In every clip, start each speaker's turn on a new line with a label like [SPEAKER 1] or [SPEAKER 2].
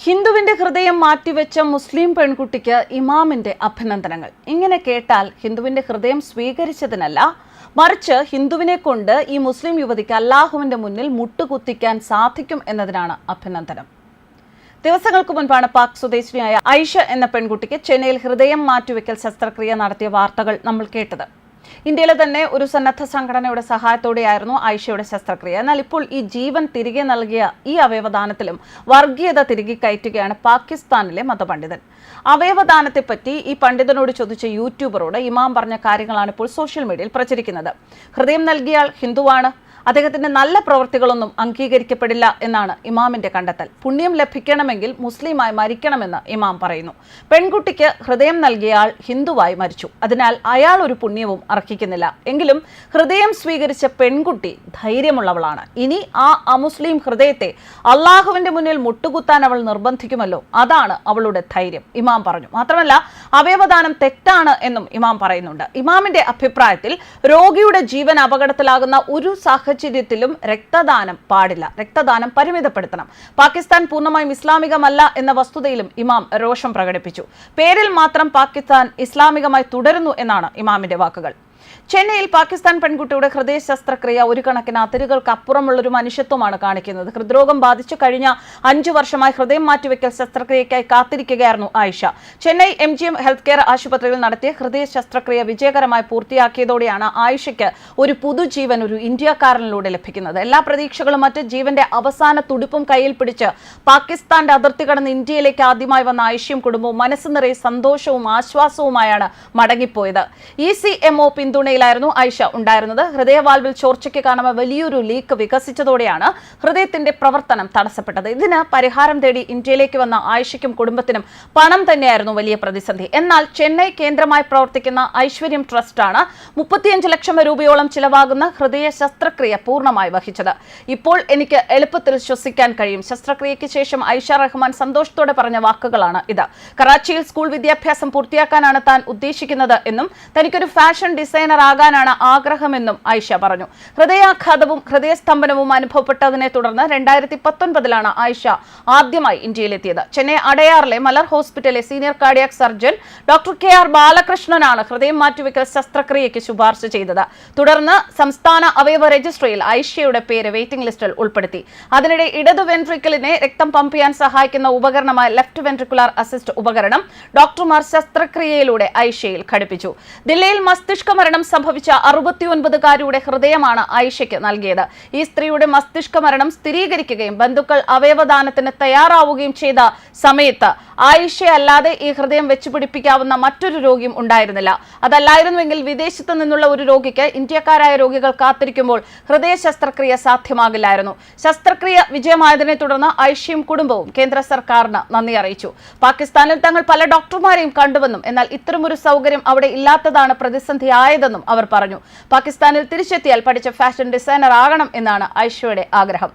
[SPEAKER 1] ഹിന്ദുവിന്റെ ഹൃദയം മാറ്റിവെച്ച മുസ്ലിം പെൺകുട്ടിക്ക് ഇമാമിന്റെ അഭിനന്ദനങ്ങൾ. ഇങ്ങനെ കേട്ടാൽ ഹിന്ദുവിന്റെ ഹൃദയം സ്വീകരിച്ചതിനല്ല മറിച്ച് ഹിന്ദുവിനെ കൊണ്ട് ഈ മുസ്ലിം യുവതിക്ക് അല്ലാഹുവിന്റെ മുന്നിൽ മുട്ടുകുത്തിക്കാൻ സാധിക്കും എന്നതിനാണ് അഭിനന്ദനം. ദിവസങ്ങൾക്ക് മുൻപാണ് പാക് സ്വദേശിനിയായ ഐഷ എന്ന പെൺകുട്ടിക്ക് ചെന്നൈയിൽ ഹൃദയം മാറ്റിവെക്കൽ ശസ്ത്രക്രിയ നടത്തിയ വാർത്തകൾ നമ്മൾ കേട്ടത്. ഇന്ത്യയിലെ തന്നെ ഒരു സന്നദ്ധ സംഘടനയുടെ സഹായത്തോടെയായിരുന്നു ആയിഷയുടെ ശസ്ത്രക്രിയ. എന്നാൽ ഇപ്പോൾ ഈ ജീവൻ തിരികെ നൽകിയ ഈ അവയവദാനത്തിലും വർഗീയത തിരികെ കയറ്റുകയാണ് പാകിസ്ഥാനിലെ മതപണ്ഡിതൻ. അവയവദാനത്തെപ്പറ്റി ഈ പണ്ഡിതനോട് ചോദിച്ച യൂട്യൂബറോട് ഇമാം പറഞ്ഞ കാര്യങ്ങളാണ് ഇപ്പോൾ സോഷ്യൽ മീഡിയയിൽ പ്രചരിക്കുന്നത്. ഹൃദയം നൽകിയാൽ ഹിന്ദുവാണ് അദ്ദേഹത്തിന്റെ നല്ല പ്രവൃത്തികളൊന്നും അംഗീകരിക്കപ്പെടില്ല എന്നാണ് ഇമാമിന്റെ കണ്ടെത്തൽ. പുണ്യം ലഭിക്കണമെങ്കിൽ മുസ്ലിമായി മരിക്കണമെന്ന് ഇമാം പറയുന്നു. പെൺകുട്ടിക്ക് ഹൃദയം നൽകിയ ഹിന്ദുവായി മരിച്ചു. അതിനാൽ അയാൾ ഒരു പുണ്യവും അർഹിക്കുന്നില്ല. എങ്കിലും ഹൃദയം സ്വീകരിച്ച പെൺകുട്ടി ധൈര്യമുള്ളവളാണ്. ഇനി ആ അമുസ്ലിം ഹൃദയത്തെ അള്ളാഹുവിന്റെ മുന്നിൽ മുട്ടുകുത്താൻ അവൾ നിർബന്ധിക്കുമല്ലോ? അതാണ് അവളുടെ ധൈര്യം ഇമാം പറഞ്ഞു. മാത്രമല്ല അവയവദാനം തെറ്റാണ് എന്നും ഇമാം പറയുന്നുണ്ട്. ഇമാമിന്റെ അഭിപ്രായത്തിൽ രോഗിയുടെ ജീവൻ അപകടത്തിലാകുന്ന ഒരു സാഹചര്യത്തിലും രക്തദാനം പാടില്ല. രക്തദാനം പരിമിതപ്പെടുത്തണം. പാകിസ്ഥാൻ പൂർണമായും ഇസ്ലാമികമല്ല എന്ന വസ്തുതയിലും ഇമാം രോഷം പ്രകടിപ്പിച്ചു. പേരിൽ മാത്രം പാകിസ്ഥാൻ ഇസ്ലാമികമായി തുടരുന്നു എന്നാണ് ഇമാമിന്റെ വാക്കുകൾ. ചെന്നൈയിൽ പാകിസ്ഥാൻ പെൺകുട്ടിയുടെ ഹൃദയ ശസ്ത്രക്രിയ ഒരു കണക്കിന് അതിരുകൾക്കപ്പുറമുള്ള ഒരു മനുഷ്യത്വമാണ് കാണിക്കുന്നത്. ഹൃദ്രോഗം ബാധിച്ചു കഴിഞ്ഞ അഞ്ചു വർഷമായി ഹൃദയം മാറ്റിവെക്കൽ ശസ്ത്രക്രിയയ്ക്കായി കാത്തിരിക്കുകയായിരുന്നു Ayesha. Chennai M G M health care ആശുപത്രിയിൽ നടത്തിയ ഹൃദയ ശസ്ത്രക്രിയ വിജയകരമായി പൂർത്തിയാക്കിയതോടെയാണ് ആയിഷയ്ക്ക് ഒരു പുതുജീവൻ ഒരു ഇന്ത്യക്കാരനിലൂടെ ലഭിക്കുന്നത്. എല്ലാ പ്രതീക്ഷകളും മറ്റ് ജീവന്റെ അവസാന തുടിപ്പും കയ്യിൽ പിടിച്ച് പാകിസ്ഥാന്റെ അതിർത്തി കടന്ന് ഇന്ത്യയിലേക്ക് ആദ്യമായി വന്ന ആയിഷയും കുടുംബവും മനസ്സ് നിറയെ സന്തോഷവും ആശ്വാസവുമായാണ് മടങ്ങിപ്പോയത്. ഇ സി എം ഒ പിന്തുണയിലായിരുന്നു ഐഷ ഉണ്ടായിരുന്നത്. ഹൃദയവാൽവിൽ ചോർച്ചയ്ക്ക് കാരണം വലിയൊരു ലീക്ക് വികസിച്ചതോടെയാണ് ഹൃദയത്തിന്റെ പ്രവർത്തനം തടസ്സപ്പെട്ടത്. ഇതിന് പരിഹാരം തേടി ഇന്ത്യയിലേക്ക് വന്ന ആയിഷയ്ക്കും കുടുംബത്തിനും പണം തന്നെയായിരുന്നു വലിയ പ്രതിസന്ധി. എന്നാൽ ചെന്നൈ കേന്ദ്രമായി പ്രവർത്തിക്കുന്ന ഐശ്വര്യം ട്രസ്റ്റാണ് മുപ്പത്തിയഞ്ച് ലക്ഷം രൂപയോളം ചിലവാകുന്ന ഹൃദയ ശസ്ത്രക്രിയ പൂർണമായി വഹിച്ചത്. ഇപ്പോൾ എനിക്ക് എളുപ്പത്തിൽ ശ്വസിക്കാൻ കഴിയും. ശസ്ത്രക്രിയയ്ക്ക് ശേഷം ഐഷ റഹ്മാൻ സന്തോഷത്തോടെ പറഞ്ഞ വാക്കുകളാണ് ഇത്. കറാച്ചിയിൽ സ്കൂൾ വിദ്യാഭ്യാസം പൂർത്തിയാക്കാനാണ് താൻ ഉദ്ദേശിക്കുന്നത് എന്നും തനിക്കൊരു ഫാഷൻ ഡിസൈനർ ആകാനാണ് ആഗ്രഹമെന്നും ഐഷ പറഞ്ഞു. ഹൃദയാഘാതവും ഹൃദയസ്തംഭനവും അനുഭവപ്പെട്ടതിനെ തുടർന്ന് രണ്ടായിരത്തി പത്തൊൻപതിലാണ് ഐഷ ആദ്യമായി ഇന്ത്യയിലെത്തിയത്. ചെന്നൈ അടയാറിലെ മലർ ഹോസ്പിറ്റലിലെ senior cardiac surgeon doctor K R ബാലകൃഷ്ണനാണ് ഹൃദയം മാറ്റിവെക്കൽ ശസ്ത്രക്രിയയ്ക്ക് ശുപാർശ ചെയ്തത്. തുടർന്ന് സംസ്ഥാന അവയവ രജിസ്ട്രിയിൽ ഐഷയുടെ പേര് വെയിറ്റിംഗ് ലിസ്റ്റിൽ ഉൾപ്പെടുത്തി. അതിനിടെ ഇടതു വെൻട്രിക്കിളിനെ രക്തം പമ്പ് ചെയ്യാൻ സഹായിക്കുന്ന ഉപകരണമായ ലെഫ്റ്റ് വെൻട്രിക്കുലാർ അസിസ്റ്റ് ഉപകരണം ഡോക്ടർമാർ ശസ്ത്രക്രിയയിലൂടെ ഐഷയിൽ ഘടിപ്പിച്ചു. ദില്ലിയിൽ മസ്തിഷ്ക മരണം സംഭവിച്ച അറുപത്തിയൊൻപതുകാരിയുടെ ഹൃദയമാണ് ആയിഷയ്ക്ക് നൽകിയത്. ഈ സ്ത്രീയുടെ മസ്തിഷ്ക മരണം സ്ഥിരീകരിക്കുകയും ബന്ധുക്കൾ അവയവദാനത്തിന് തയ്യാറാവുകയും ചെയ്ത സമയത്ത് ആയിഷയല്ലാതെ ഈ ഹൃദയം വെച്ചുപിടിപ്പിക്കാവുന്ന മറ്റൊരു രോഗിയും ഉണ്ടായിരുന്നില്ല. അതല്ലായിരുന്നുവെങ്കിൽ വിദേശത്ത് നിന്നുള്ള ഒരു രോഗിക്ക് ഇന്ത്യക്കാരായ രോഗികൾ കാത്തിരിക്കുമ്പോൾ ഹൃദയ ശസ്ത്രക്രിയ സാധ്യമാകില്ലായിരുന്നു. ശസ്ത്രക്രിയ വിജയമായതിനെ തുടർന്ന് ഐഷയും കുടുംബവും കേന്ദ്ര സർക്കാരിന് നന്ദി അറിയിച്ചു. പാകിസ്ഥാനിൽ തങ്ങൾ പല ഡോക്ടർമാരെയും കണ്ടുവെന്നും എന്നാൽ ഇത്തരമൊരു സൗകര്യം അവിടെ ഇല്ലാത്തതാണ് പ്രതിസന്ധിയായതെന്നും അവർ പറഞ്ഞു. പാകിസ്ഥാനിൽ തിരിച്ചെത്തിയാൽ പഠിച്ച ഫാഷൻ ഡിസൈനർ ആകണം എന്നാണ് ഐഷയുടെ ആഗ്രഹം.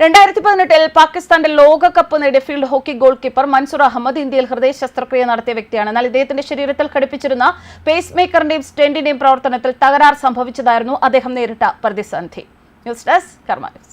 [SPEAKER 1] രണ്ടായിരത്തി പതിനെട്ടിൽ പാകിസ്ഥാന്റെ ലോകകപ്പ് നേടിയ field hockey goalkeeper Mansoor Ahmed ഇന്ത്യയിൽ ഹൃദയ ശസ്ത്രക്രിയ നടത്തിയ വ്യക്തിയാണ്. എന്നാൽ ഇദ്ദേഹത്തിന്റെ ശരീരത്തിൽ ഘടിപ്പിച്ചിരുന്ന പേസ് മേക്കറിന്റെയും സ്റ്റെന്റിന്റെയും പ്രവർത്തനത്തിൽ തകരാർ സംഭവിച്ചതായിരുന്നു അദ്ദേഹം നേരിട്ട പ്രതിസന്ധി. News desk Karma news.